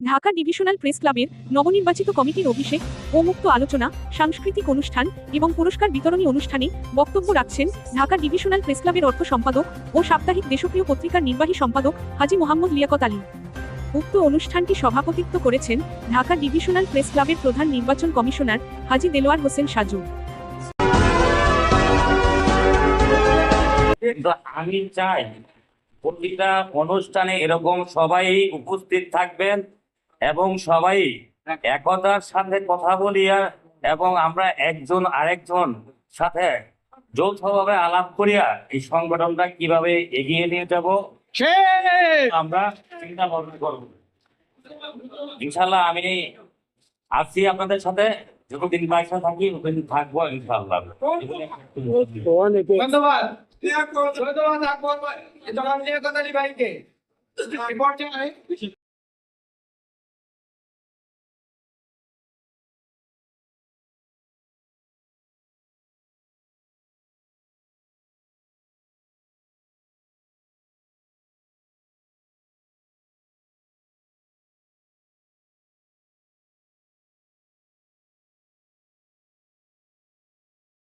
Dhaka divisional press ক্লাবের নবনির্বাচিত কমিটির অভিষেক ও মুক্ত আলোচনা, সাংস্কৃতিক অনুষ্ঠান এবং পুরস্কার বিতরণী অনুষ্ঠানে বক্তব্য রাখছেন ঢাকা ডিভিশনাল প্রেস ক্লাবের অর্থ সম্পাদক ও সাপ্তাহিক দেশপ্রিয় পত্রিকার নির্বাহী সম্পাদক হাজি মোহাম্মদ লিয়াকত আলী। উক্ত অনুষ্ঠানটি সভাপতিত্ব করেছেন ঢাকা ডিভিশনাল প্রেস ক্লাবের প্রধান নির্বাচন কমিশনার হাজি দেলোয়ার হোসেন সাজু। আমি চাই প্রতিটা অনুষ্ঠানে এরকম সবাই উপস্থিত থাকবেন। এবং সবাই একতার সাথে কথা বলিয়া এবং আমরা একজন আরেকজন সাথে যৌথভাবে আলাপ করিয়া এই সংগঠনটা কীভাবে এগিয়ে নিয়ে যাব আমরা চিন্তা ভাবনা করব। ইনশাল্লাহ আমি আছি আপনাদের সাথে। যতদিন পয়সা থাকি ততদিন থাকব ইনশাল্লাহ ধন্যবাদ। ধন্যবাদ আকবর ভাই। ভাইকে।